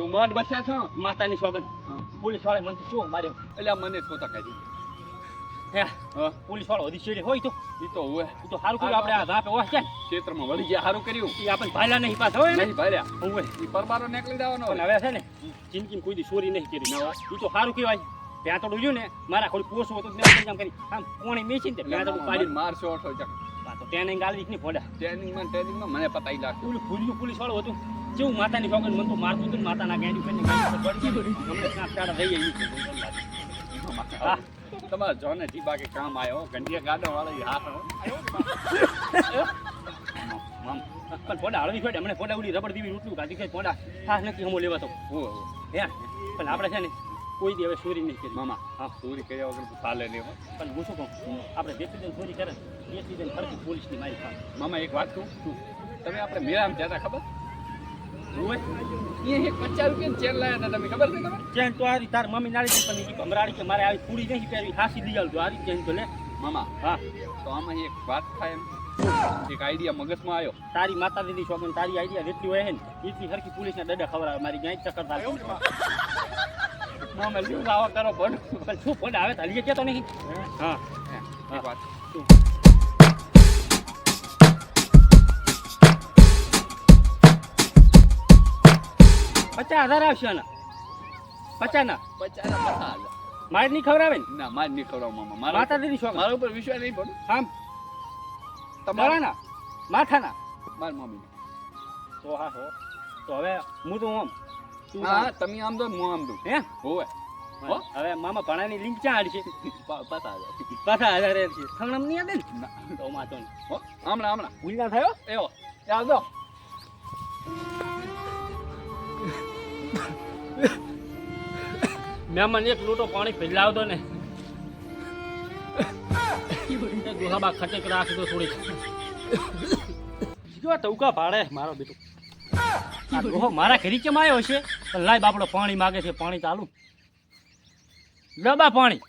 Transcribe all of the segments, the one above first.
થોડું મન બસે છો. માતાની સોગંદ. પોલીસવાળા મને શું માર્યો? એટલે મને છોતા કાઢી હે? હા. પોલીસ વાળો છેડે હોય તો? એ તો હોય એ તો સારું કર્યું. આપણે આ ધાપે હોય છે ક્ષેત્રમાં વળી ગયા સારું કર્યું. એ આપણે ભાયલા નહીં પાછા હોય ને? નહીં ભાર્યા હોય એ પરબારો નીકળી જવાનો પણ હવે છે ને જિંદગીમાં કોઈ દી ચોરી નહીં કરી. એ તો સારું કહેવાય. ત્યાં થોડું રહ્યું ને મારા ખોલી પોસું હતું મેં આમ કરી. આમ કોણી મેચી ને મેં થોડું પાડ્યું. મારશો અઠો ચક તો. ત્યાં નહીં ગાલવી નહીં ફોડા ટ્રેનિંગમાં ટ્રેનિંગમાં મને પતાઈ લાગતું પોલીસ વાળું હતું. જેવું માતાની સોગંદ મને તો મારતું હતું ને માતાના ગાંડી પર. અમને કાંક ચાડા થઈ છે. તમારા જોને જી બાકી કામ આવ્યો ગંડિયા ગાડો વાળો હાથ. પણ ફોડા હળવી ફોડે હમણાં ફોડા ઉડી રબડ દીવી રૂટલું કાઢી ખાઈ ફોડા હા નથી હમો લેવા તો. હે પણ આપણે છે ને કોઈ દી હવે ચોરી નહીં કરી મામા હા ચોરી કર્યા વગર ચાલે નહીં. પણ હું શું કહું આપણે બે દિન ચોરી કરે બે દિન ફરતી પોલીસની મારી મામા એક વાત કહું તમે આપણે મેળામાં જતા ખબર પચાસ રૂપિયા ચેન લાયા હતા તમે ખબર છે તમે ચેન તો આરી તાર મમ્મી નાળી પણ ભમરાડી કે મારે આવી પૂરી નહીં પહેરી હાસી લઈ આવજો આરી ચેન તો લે. મામા હા. તો આમાં એક વાત થાય એમ. એક આઈડિયા મગજમાં આવ્યો. તારી માતા દીદી શોખન તારી આઈડિયા જેટલી હોય ને એટલી હરકી પોલીસને ડડા ખવડાવે મારી ગાય ચક્કર થાય મામા લીવ આવા કરો પણ શું આવે તો હલીએ કેતો નહીં. હા? હા. વાત. પચાસ હજાર આવશે આના. પચાસ ના. પચાસ ના પચાસ. મારે નહીં ખવડાવે ને? ના મારે નહીં ખવડાવ મામા. મારા માતા દીદી શું મારા ઉપર વિશ્વાસ નહીં પડે. આમ. તમારા તમારાના માથાના. માર મમ્મી તો હા હો. તો હવે હું તો આમ. તું હા તમે આમ દો હું આમ તો હે? હોવે? હવે મામા ભણાની લિંક ક્યાં આડશે છે હજાર. પાછા હજાર છે. ખંગણમ નહીં આવે ને? તો માતો હમણાં હમણાં ભૂલ ના થયો? એવો. ચાલ દો મને એક લોટો પાણી પીલાવ દો ને. ગુહાબા ખટેક રાખી દો થોડીક. જો ટૌકા ભાડે, મારો બેટો. આ મારા ઘરી કેમ આવ્યો છે પણ લાય બાપડો પાણી માગે છે, પાણી ચાલુ. ડબા પાણી.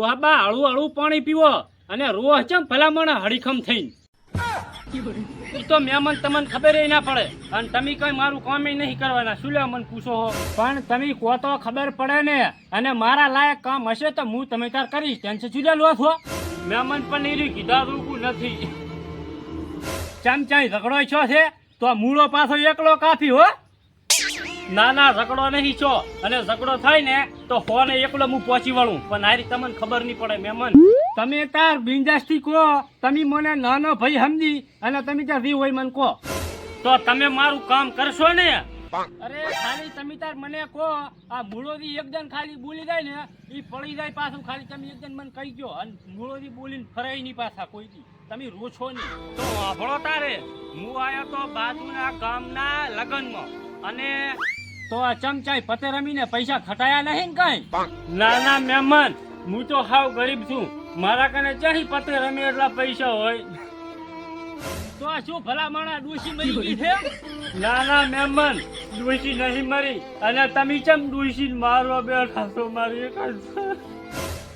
ડોહાબા હળવું હળવું પાણી પીવો અને રોહ ચમ ભલામણ હડીખમ થઈને. તો મહેમાન તમને ખબર ના પડે. અને તમે કઈ મારું કામ નહીં કરવાના. શું લે મને પૂછો હો? પણ તમે કહો તો ખબર પડે ને. અને મારા લાયક કામ હશે તો હું તમે તાર કરીશ. ટેન્શન શું લે છો મહેમાન પણ નહીં કીધા રૂકું નથી. ચમચાઈ ઝઘડો છો છે? તો મૂળો પાછો એકલો કાફી હો. ના ના ઝઘડો નહીં છો. અને ઝઘડો થાય ને તો ફોન એકલો હું પહોંચી વળું. પણ આરી તમને ખબર નહીં પડે, મેમન. તમે તાર બિંદાસથી કહો, તમે મને નાનો ભાઈ સમજી અને તમે ત્યાં રી હોય મને કહો. તો તમે મારું કામ કરશો ને? અરે ખાલી તમે તાર મને કહો, આ મૂળોથી એકદમ ખાલી બોલી જાય ને એ પડી જાય પાછું. ખાલી તમે એકદમ મને કહી ગયો અને મૂળોથી બોલીને ફરાય નહીં પાછા કોઈ દી તમે રોછો નહીં. તો વાપરો તારે. હું આવ્યો તો બાજુના ગામના લગ્નમાં. અને તો આ ચમચાઈ પતે રમીને પૈસા ખટાયા નહીં ને કઈ? ના ના મહેમાન હું તો હાવ ગરીબ છું. મારા કને ચાહી પતે રમી એટલા પૈસા હોય? તો આ શું ભલા માણા ડોશી મરી ગઈ છે? ના ના મહેમાન ડોશી નહીં મરી. અને તમે ચમ ડોશી મારવા બેઠા છો મારી એક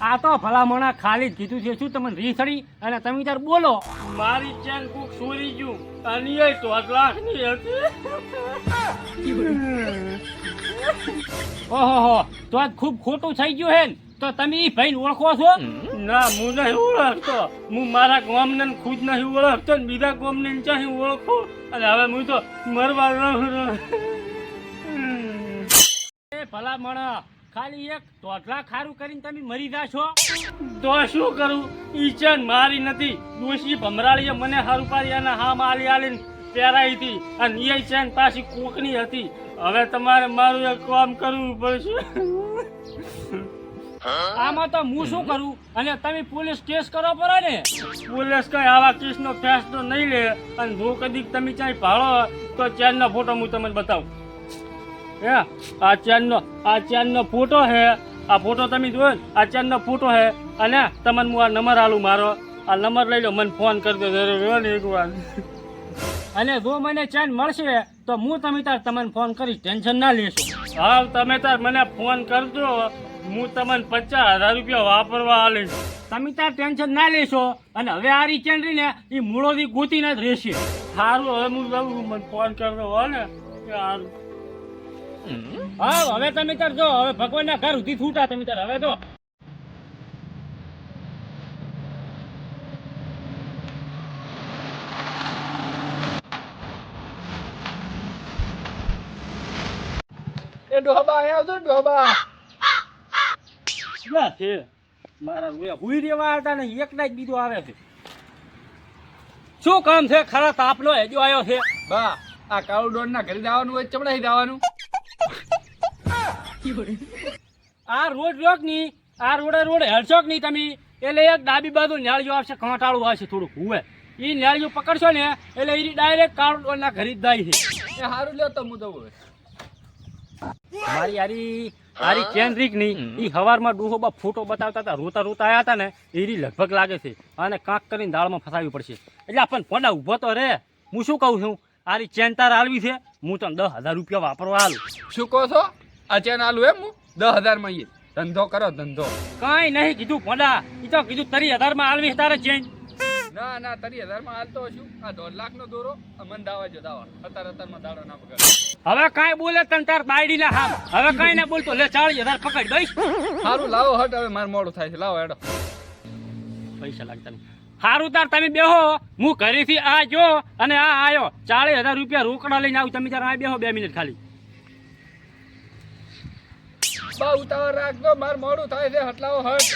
આ તો ભલા મણા ખાલી જ કીધું છે. શું તમને રીસડી અને તમે તાર બોલો. મારી ચેન કુક સુરી ગયું. અને એ તો લાખની હતી. ઓહો તો આજ ખૂબ ખોટું થઈ ગયું હે તો તમે ઈ ભાઈને ઓળખો છો? ના હું નહીં ઓળખતો. હું મારા ગામને ખુદ નહીં ઓળખતો ને બીજા ગામને ચાહી ઓળખો? અને હવે હું તો મરવા રહું એ ભલા મણા ખાલી એક તોટલા ખારું કરીને તમે મરી જાશો? તો શું કરું? ઈચન ચેન મારી નથી. ડોશી ભમરાળીએ મને હારું પાડી અને હા માલી આલીને પહેરાઈ હતી અને એ ચેન પાછી કોકની હતી. હવે તમારે મારું એક કામ કરવું પડશે. આમાં તો હું શું કરું? અને તમે પોલીસ કેસ કરો પડે ને? પોલીસ કઈ આવા કેસનો ફેસલો નહીં લે. અને જો કદી તમે ક્યાંય ભાળો તો ચેનનો ફોટો હું તમને બતાવું. હે? આ ચેનનો આ ચેનનો ફોટો હે. આ ફોટો તમે જોયો ને? આ ચેનનો ફોટો હે. અને તમને હું આ નંબર આલું મારો. આ નંબર લઈ લો, મને ફોન કરી ને એકવાર. અને જો મને ચેન મળશે, તો હું તમે તાર તમને ફોન કરીશ. ટેન્શન ના લેશો. હા તમે તાર મને ફોન કરજો. હું તમને પચાસ હજાર રૂપિયા વાપરવા આલીશ. તમે તાર ટેન્શન ના લેશો. અને હવે આ રીચેન રહી ને એ મૂળોથી ગોતીને જ રહેશે. સારું હવે હું જવું મને ફોન કરજો, હો ને. સારું હા હવે તમે તાર જો હવે ભગવાનના ઘર સુધી છૂટા તમે તાર હવે તો એ ડોબા અહીંયા આવજો ડોબા ના છે. મારા રૂયા હુઈ રેવા હતા ને એકના જ બીજો આવે છે. શું કામ છે? ખરા તાપલો હેજો આવ્યો છે. બા આ કાળુ ડોન ના ઘરે જવાનું હોય ચમડાઈ જવાનું. આ રોડ રોકની આ રોડે રોડ હેડશોક નહીં તમે? એટલે એક ડાબી બાજુ ન્યાળીઓ આવશે કાંટાળું આવશે થોડુંક હુવે. એ ન્યાળીઓ પકડશો ને એટલે એ ડાયરેક્ટ કાળુ ડોનના ઘરે જાય છે. એ સારું લ્યો તો હું જવું હવે. મારી યારી આરી કેન્દ્રિકની ઈ હવારમાં ડૂહો બા ફોટો બતાવતા હતા રોતા રોતા આવ્યા હતા ને એ લગભગ લાગે છે. અને કાંક કરીને દાળમાં ફસાવી પડશે. એટલે આપણને પોડા ઊભો તો રે. હું શું કહું છું? આરી ચેન તાર આલવી છે. હું તને દસ હજાર રૂપિયા વાપરવા આલું. શું કહો છો? આ ચેન આલું એમ હું? દસ હજારમાં. ધંધો કરો ધંધો. કાંઈ નહીં કીધું પોડા ઈ તો કીધું તરી હજારમાં આલવી છે તારે ચેન. ના ના તરી હજારમાં હાલતો છું. આ દોઢ લાખ નો દોરો અમન મન દાવા જો દાવા. અત્યારે અત્યારે માં દાડો ના પકડ હવે કાંઈ બોલે તન તાર બાયડી ના હા હવે કાંઈ ના બોલતો. લે ચાળી હજાર પકડ દઈશ. સારું લાવો હટ હવે મારે મોડું થાય છે. લાવો હેડો. પૈસા લાગતા નહીં. સારું તાર તમે બેહો. હું ઘરેથી આ જો અને આ આવ્યો ચાલીસ હજાર રૂપિયા રોકડા લઈને આવું. તમે તાર આ બેહો બે મિનિટ ખાલી. બા ઉતાવળ રાખજો મારે મોડું થાય છે હટલાવો હટ.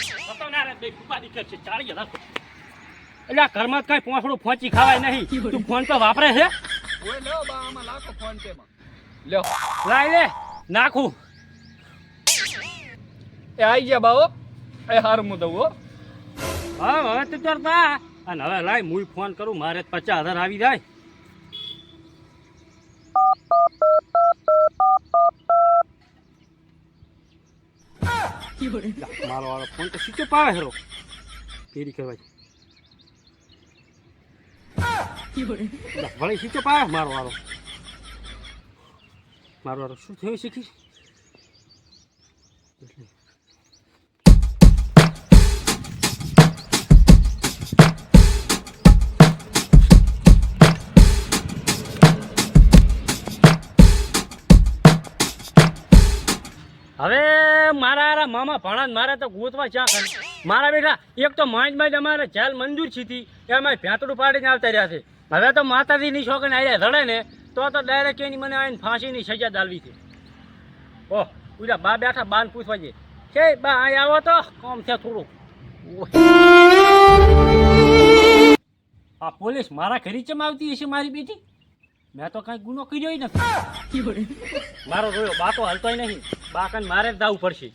એટલે આ ઘરમાં કઈ પોસડું ફોચી ખાવાય નહીં. તું ફોન તો વાપરે છે? ઓય લ્યો બા આમાં લાખો ફોન પે માં લ્યો. લાય લે નાખું. એ આઈ ગયા બાઓ એ હારું દઉં હો, હવે તું કરતા અને હવે લાય હું ફોન કરું, મારે પચાસ હજાર આવી જાય. મારો વાળો ફોન તો સ્વિચ પાવે હેરો. ફેરી કરવા ભલે સ્વિચ પાવે મારો વાળો. મારો વાળો શું થયું શીખી? હવે મારા મામા ભણા મારે તો ગોતવા ચા કરે મારા બેટા, એક તો માંજ માંજ અમારે જેલ મંજૂર તી એમાં ભેંતડું પાડીને આવતા રહ્યા છે. હવે તો માતાજીની છોકરીને આવ્યા ધડે ને, તો તો ડાયરેક્ટ એની મને આવીને ફાંસીની સજા દાલવી છે. ઓહ ઉજા બા બેઠા, બાન પૂછવા છે. બા અહીં આવો તો, કોમ છે થોડું. આ પોલીસ મારા ઘરી ચમ આવતી હશે, મારી બેટી? મેં તો કઈ ગુનો કર્યો નથી. મારો જોયો બા તો હાલતોય નહીં. બા કન મારે જ જવું પડશે.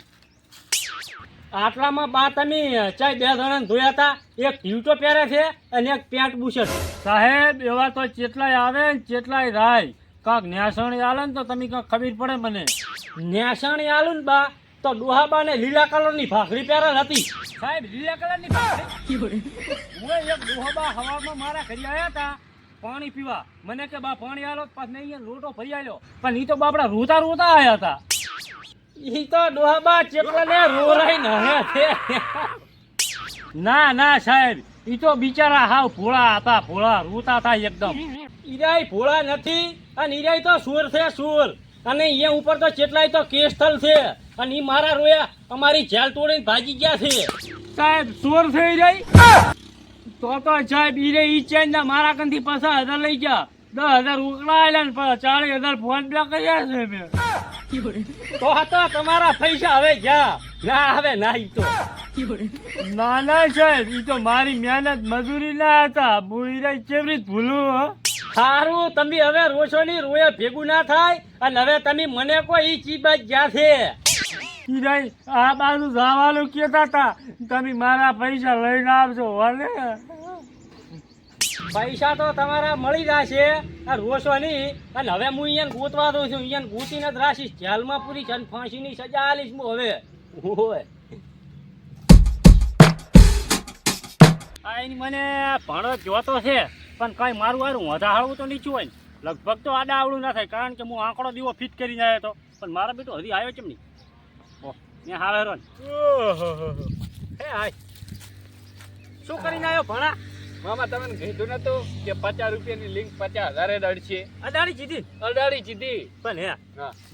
આટલામાં બા તમે ચાય બે જણાને ધોયા હતા. એક ટીવટો પહેરે છે અને એક પેન્ટ બુશર્ટ સાહેબ એવા તો ચેટલાય આવે ને ચેટલાય રાય. કાંક ન્યાસણી આલે ને તો તમે કાંક ખબર પડે મને. ન્યાસણી આલું ને બા તો ડોહાબા ને લીલા કલરની ભાખરી પહેરેલ હતી. સાહેબ લીલા કલરની ભાખરી? હું એક ડોહાબા હવામાં મારા ઘરે આવ્યા હતા. પાણી પીવા. મને કે, બા, પાણી આલો. પાછ નહીં લોટો ભરી આલ્યો. પણ ઈ તો બાપડા રોતા રોતા આયા હતા. ઈ તો ડોહાબા ચેટલા ને રોરાઈ ન ના ના, સાહેબ. ઈ તો બિચારા હાવ ભોળા હતા, ભોળા રોતા હતા એકદમ. ઈરાય ભોળા નથી અને ઈરાય તો સુર છે, સુર. અને અહીંયા ઉપર તો ચેટલાય તો કેસ થલ છે. અને ઈ મારા રોયા અમારી જેલ તોડીને ભાગી ગયા છે. સાહેબ, સુર છે ઈરાય? તો તો સાહેબ ઈ રે ઈ ચેન ના મારા કંથી પચાસ હજાર લઈ ગયા. દસ હજાર ઉકળાયેલા ને પાછા ચાલીસ હજાર ફોન પે કર્યા છે મેં. તો તો તમારા પૈસા હવે ગયા. ના, હવે ના, ઈ તો. ના ના સાહેબ ઈ તો મારી મહેનત મજૂરી ના હતા. બુઈરા ચેવરી ભૂલું સારું, તમે હવે રોશો ની રોયા ભેગું ના થાય અને હવે તમે મને કોઈ ઈ ચીબા ગયા છે? ઈરાઈ આ બાજુ જવાનું કહેતા હતા તમે મારા પૈસા લઈને આવજો ભલે પૈસા તો તમારા મળી જશે, આ રોશો નહીં અને હવે હું અહીંયા ગોતવા દઉં છું અહીંયા ગોતીને જ રાખીશ. જેલમાં પૂરી છે અને ફાંસીની સજા આલીશ હું હવે. હોય આ એની મને ભણો જોતો છે, પણ કઈ મારું વારું વધારે હળવું તો નીચું હોય લગભગ તો આડા આવડું ના થાય, કારણ કે હું આંકડો દીવો ફિટ કરીને આવ્યો હતો પણ મારા બેટો હજી આવ્યો કેમ નહીં? ને હાવે રોન હે હાય. શું કરીને આવ્યો ભણા? મામા તમે કીધું નતું કે પચાસ રૂપિયાની લિંક પચાસ હજારે દડશે અડાડી જીધી. અડાડી જીધી. પણ હે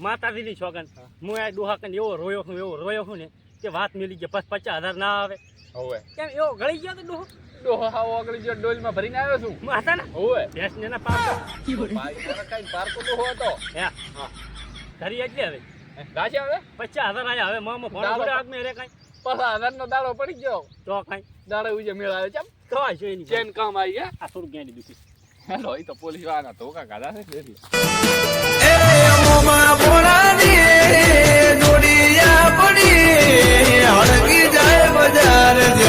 માતાજીની છોકન હું. આ દુહાકન એવો રોયો હું એવો રોયો હું ને કે વાત મિલી ગઈ બસ પચાસ હજાર ના આવે. હોવે. કેમ એવો ગળી ગયો તો ડોહો ડોહો હાવ ઓગળી ગયો ડોલમાં ભરીને આવ્યો છું. માતા ને? હોવે. ભેંસ ને કાંઈ પારકો ડોહો હતો. હે હા. ઘરી એટલે હવે. પડી ગયો. તો કઈ. દાડો ઉજે મેળ આવે છે કવાય છે એની કામ આવી ગયા. આ થોડું ગેડી દુખી હેલો એ તો પોલીસવાળા તો કા એ અમોમાં બોલા દે જાય